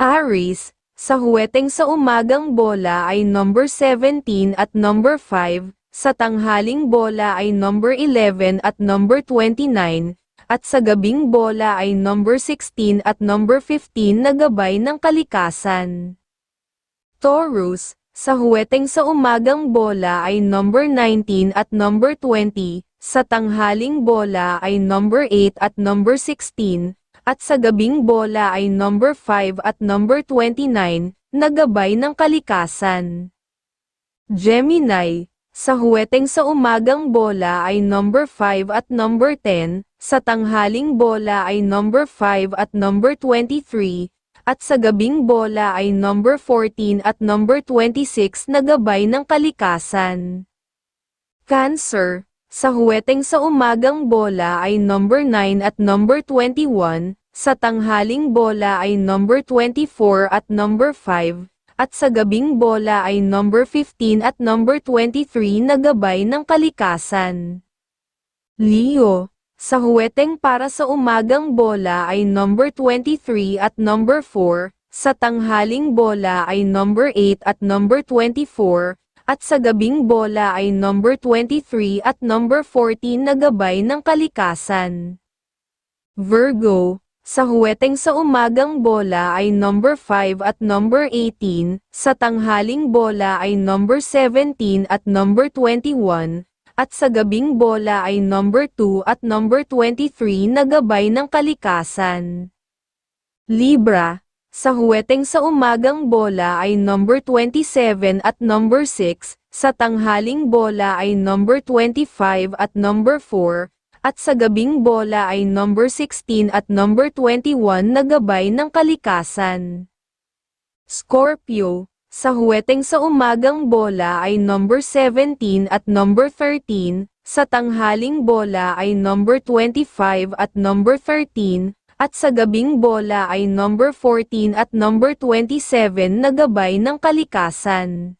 Aries, sa huweteng sa umagang bola ay number 17 at number 5, sa tanghaling bola ay number 11 at number 29, at sa gabing bola ay number 16 at number 15 na gabay ng kalikasan. Taurus, sa huweteng sa umagang bola ay number 19 at number 20, sa tanghaling bola ay number 8 at number 16, at sa gabing bola ay number 5 at number 29, na gabay ng kalikasan. Gemini, sa huweteng sa umagang bola ay number 5 at number 10, sa tanghaling bola ay number 5 at number 23, at sa gabing bola ay number 14 at number 26 na gabay ng kalikasan. Cancer, sa huweteng sa umagang bola ay number 9 at number 21, sa tanghaling bola ay number 24 at number 5, at sa gabing bola ay number 15 at number 23 na gabay ng kalikasan. Leo, sa huweteng para sa umagang bola ay number 23 at number 4, sa tanghaling bola ay number 8 at number 24, at sa gabing bola ay number 23 at number 14 na gabay ng kalikasan. Virgo, sa huweteng sa umagang bola ay number 5 at number 18, sa tanghaling bola ay number 17 at number 21, at sa gabing bola ay number 2 at number 23 na gabay ng kalikasan. Libra, sa huweteng sa umagang bola ay number 27 at number 6, sa tanghaling bola ay number 25 at number 4, at sa gabing bola ay number 16 at number 21 na gabay ng kalikasan. Scorpio, sa huweteng sa umagang bola ay number 17 at number 13, sa tanghaling bola ay number 25 at number 13, at sa gabing bola ay number 14 at number 27 na gabay ng kalikasan.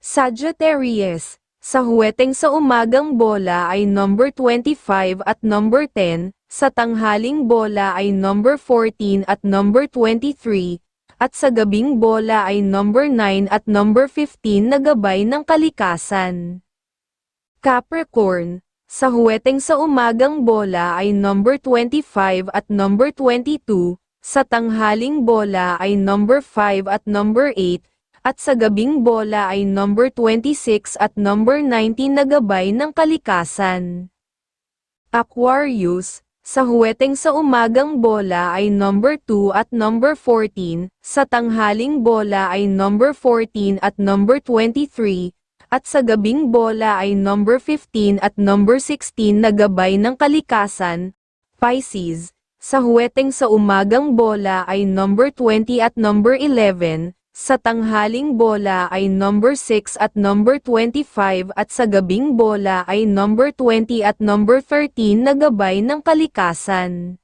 Sagittarius, sa huweteng sa umagang bola ay number 25 at number 10, sa tanghaling bola ay number 14 at number 23, at sa gabing bola ay number 9 at number 15 na gabay ng kalikasan. Capricorn, sa huweteng sa umagang bola ay number 25 at number 22, sa tanghaling bola ay number 5 at number 8, at sa gabing bola ay number 26 at number 19 na gabay ng kalikasan. Aquarius, sa huweteng sa umagang bola ay number 2 at number 14, sa tanghaling bola ay number 14 at number 23, at sa gabing bola ay number 15 at number 16 na gabay ng kalikasan, Pisces. Sa huweteng sa umagang bola ay number 20 at number 11, sa tanghaling bola ay number 6 at number 25 at sa gabing bola ay number 20 at number 13 na gabay ng kalikasan.